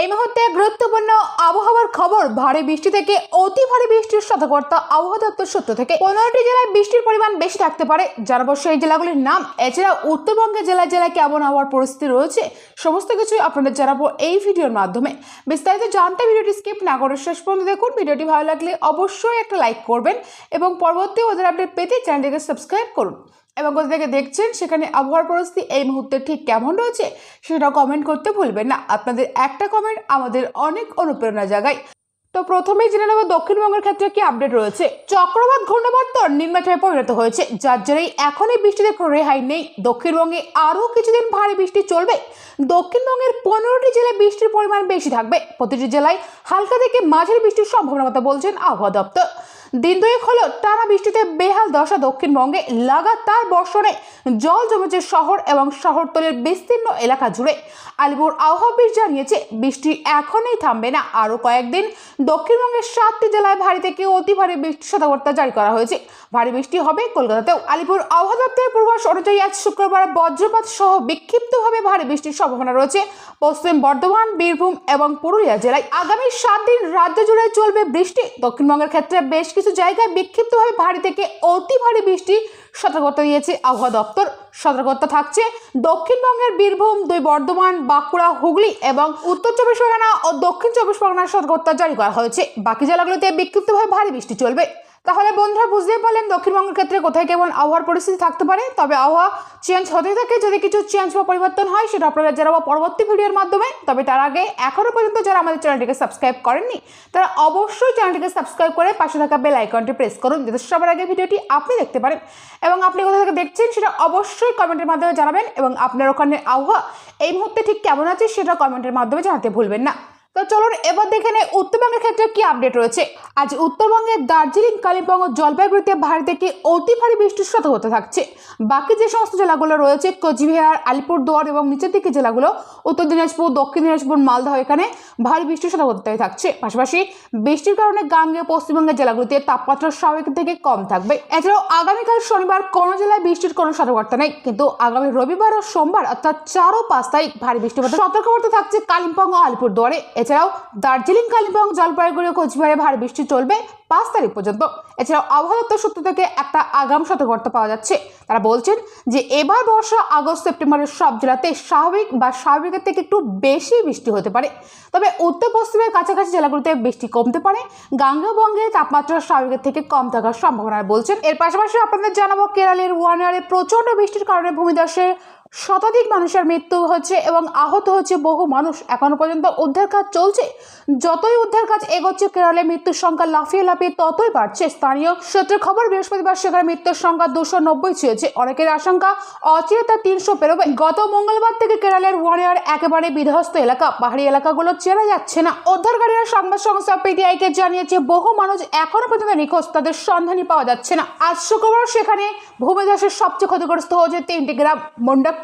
এই মুহূর্তে গুরুত্বপূর্ণ আবহাওয়ার খবর, ভারী বৃষ্টি থেকে অতি ভারী বৃষ্টির সতর্কতা আবহাওয়া দপ্তর সূত্র থেকে। পনেরোটি জেলায় বৃষ্টির পরিমাণ বেশি থাকতে পারে। জানাব সেই জেলাগুলির নাম। এছাড়া উত্তরবঙ্গের জেলায় জেলায় কেমন আবহাওয়ার পরিস্থিতি রয়েছে, সমস্ত কিছুই আপনাদের জানাব এই ভিডিওর মাধ্যমে। বিস্তারিত জানতে ভিডিওটি স্কিপ না করে শেষ পর্যন্ত দেখুন। ভিডিওটি ভালো লাগলে অবশ্যই একটা লাইক করবেন এবং পরবর্তী ওদের আপডেট পেতে চ্যানেলটিকে সাবস্ক্রাইব করুন। এবং কোথা থেকে দেখছেন সেখানে আবহাওয়ার পরিস্থিতি এই মুহূর্তে ঠিক কেমন রয়েছে সেটা কমেন্ট করতে ভুলবেন না। আপনাদের একটা কমেন্ট আমাদের অনেক অনুপ্রেরণা জাগায়। তো প্রথমেই জেনে নেব দক্ষিণবঙ্গের ক্ষেত্রে কি আপডেট রয়েছে। চক্রবাত ঘূর্ণাবর্তন নিম্নচাপে পরিণত হয়েছে। যার জেরেই এখনই বৃষ্টিতে কোনো রেহাই নেই। দক্ষিণবঙ্গে আরও কিছুদিন ভারী বৃষ্টি চলবে। দক্ষিণবঙ্গের পনেরোটি জেলায় বৃষ্টির পরিমাণ বেশি থাকবে। প্রতিটি জেলায় হালকা থেকে মাঝের বৃষ্টির সম্ভাবনার কথা বলছেন আবহাওয়া দপ্তর। দিন দুয়েক হলো টানা বৃষ্টিতে বেহাল দশা দক্ষিণবঙ্গে। লাগাতার বর্ষণে জল জমেছে শহর এবং শহরতলের বিস্তীর্ণ এলাকা জুড়ে। আলিপুর অফিস জানিয়েছে, বৃষ্টি এখনই থামবে না। আরও কয়েকদিন দক্ষিণবঙ্গের সাতটি জেলায় ভারী থেকে অতি ভারী বৃষ্টির সতর্কতা জারি করা হয়েছে। ভারী বৃষ্টি হবে কলকাতাতেও। আলিপুর আবহাওয়া দপ্তরের পূর্বাভাস অনুযায়ী আজ শুক্রবার বজ্রপাত সহ বিক্ষিপ্তভাবে ভারী বৃষ্টির সম্ভাবনা রয়েছে। পশ্চিম বর্ধমান, বীরভূম এবং পুরুলিয়া জেলায় আগামী সাত দিন রাজ্য জুড়ে চলবে বৃষ্টি। দক্ষিণবঙ্গের ক্ষেত্রে বেশ কিছু জায়গায় বিক্ষিপ্তভাবে ভারী থেকে অতি ভারী বৃষ্টি সতর্কতা দিয়েছে আবহাওয়া দপ্তর। সতর্কতা থাকছে দক্ষিণবঙ্গের বীরভূম, দুই বর্ধমান, বাঁকুড়া, হুগলি এবং উত্তর চব্বিশ পরগনা ও দক্ষিণ চব্বিশ পরগনার সতর্কতা জারি করা হয়েছে। বাকি জেলাগুলোতে বিক্ষিপ্তভাবে ভারী বৃষ্টি চলবে। তাহলে বন্ধুরা বুঝতেই পারলেন দক্ষিণবঙ্গের ক্ষেত্রে কোথায় কেমন আবহাওয়ার পরিস্থিতি থাকতে পারে। তবে আবহাওয়া চেঞ্জ হতে থাকে, যদি কিছু চেঞ্জ বা পরিবর্তন হয়, সেটা আপনারা জানাব পরবর্তী ভিডিওর মাধ্যমে। তবে তার আগে এখনও পর্যন্ত যারা আমাদের চ্যানেলটিকে সাবস্ক্রাইব করেননি, তারা অবশ্যই চ্যানেলটিকে সাবস্ক্রাইব করে পাশে থাকা বেল আইকনটি প্রেস করুন, যাতে সবার আগে ভিডিওটি আপনি দেখতে পারেন। এবং আপনি কোথা থেকে দেখছেন, সেটা অবশ্যই কমেন্টের মাধ্যমে জানাবেন, এবং আপনার ওখানে আবহাওয়া এই মুহূর্তে ঠিক কেমন আছে সেটা কমেন্টের মাধ্যমে জানাতে ভুলবেন না। তো চলুন এবার দেখে নেই উত্তরবঙ্গের ক্ষেত্রে কি আপডেট রয়েছে। আজ উত্তরবঙ্গের দার্জিলিং, কালিম্পং ও জলপাইগুড়িতে ভারী থেকে অতি ভারী বৃষ্টির হতে থাকছে। বাকি যে সমস্ত জেলাগুলো রয়েছে, কোচবিহার, আলিপুরদুয়ার এবং নিচের দিকে জেলাগুলো, উত্তর দিনাজপুর, দক্ষিণ দিনাজপুর মালদহ এখানে ভারী বৃষ্টির সতর্কতায় থাকছে। পাশাপাশি বৃষ্টির কারণে গাঙ্গেয় পশ্চিমবঙ্গের জেলাগুলিতে তাপমাত্রা স্বাভাবিক থেকে কম থাকবে। এছাড়াও আগামীকাল শনিবার কোনো জেলায় বৃষ্টির কোনো সতর্কতা নেই। কিন্তু আগামী রবিবার ও সোমবার অর্থাৎ চার ও পাঁচ তারিখ ভারী বৃষ্টিপাত সতর্কবার্তা থাকছে কালিম্পং ও আলিপুরদুয়ারে। এছাড়াও দার্জিলিং, কালিম্পং, জলপাইগুড়ি ও কোচবিহারে ভারী বৃষ্টি চলবে পাঁচ তারিখ পর্যন্ত। এছাড়াও আবহাওয়া দপ্তর সূত্র থেকে একটা আগাম সতর্কবার্তা পাওয়া যাচ্ছে। তারা বলছেন যে এবার বর্ষা আগস্ট সেপ্টেম্বরের সব জেলাতে স্বাভাবিক বা স্বাভাবিকের থেকে একটু বেশি বৃষ্টি হতে পারে। তবে উত্তর পশ্চিমের কাছাকাছি জেলাগুলোতে বৃষ্টি কমতে পারে। গাঙ্গেয়বঙ্গে তাপমাত্রা স্বাভাবিকের থেকে কম থাকার সম্ভাবনা বলছেন। এর পাশাপাশি আপনাদের জানাব কেরালের ওয়ানারে প্রচণ্ড বৃষ্টির কারণে ভূমিধসের শতাধিক মানুষের মৃত্যু হচ্ছে এবং আহত হচ্ছে বহু মানুষ। এখনও পর্যন্ত উদ্ধার কাজ চলছে। যতই উদ্ধার কাজ এগোচ্ছে, কেরলে মৃত্যুর সংখ্যা লাফিয়ে লাফিয়ে ততই বাড়ছে। স্থানীয় সূত্রের খবর, বৃহস্পতিবার সেখানে মৃত্যুর সংখ্যা দুশো নব্বই ছুঁয়েছে। অনেকের আশঙ্কা অচিরে তা তিনশো পেরোবে। গত মঙ্গলবার থেকে কেরলের ওয়ানিয়ার একেবারে বিধ্বস্ত এলাকা। পাহাড়ি এলাকাগুলো চেনা যাচ্ছে না। উদ্ধারকারীরা সংবাদ সংস্থা পিটিআইকে জানিয়েছে, বহু মানুষ এখনও পর্যন্ত নিখোঁজ। তাদের সন্ধানই পাওয়া যাচ্ছে না। আজ শুক্রবার সেখানে ভূমিধসের সবচেয়ে ক্ষতিগ্রস্ত হয়েছে তিনটি গ্রাম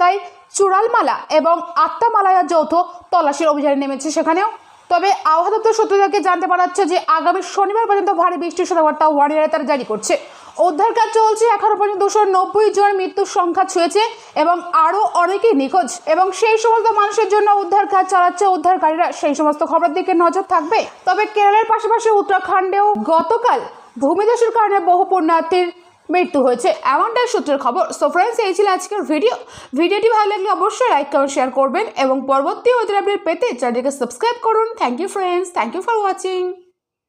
মন্ডাক্কাই চূড়ালমালা এবং আত্মামালায়া যৌথ তল্লাশির অভিযানে নেমেছে সেখানেও। তবে আবহাওয়া দপ্তর সূত্র থেকে জানতে পারা যাচ্ছে যে আগামী শনিবার পর্যন্ত ভারী বৃষ্টির সতর্কতা ওয়ানিয়ারে তারা জারি করছে। উদ্ধার কাজ চলছে এখনও পর্যন্ত দুশো নব্বই জন মৃত্যুর সংখ্যা ছুঁয়েছে এবং আরও অনেকেই নিখোঁজ এবং সেই সমস্ত মানুষের জন্য উদ্ধার কাজ চালাচ্ছে উদ্ধারকারীরা। সেই সমস্ত খবরের দিকে নজর থাকবে। তবে কেরলের পাশাপাশি উত্তরাখণ্ডেও গতকাল ভূমিধসের কারণে বহু পুণ্যার্থীর মৃত্যু হয়েছে। এমনটাই সূত্রের খবর। সো ফ্রেন্ডস এই ছিল আজকের ভিডিও। ভিডিওটি ভালো লাগলে অবশ্যই লাইক কমেন্ট শেয়ার করবেন এবং পরবর্তী ওদের আপডেট পেতে চ্যানেলটিকে সাবস্ক্রাইব করুন। Thank you friends thank you for watching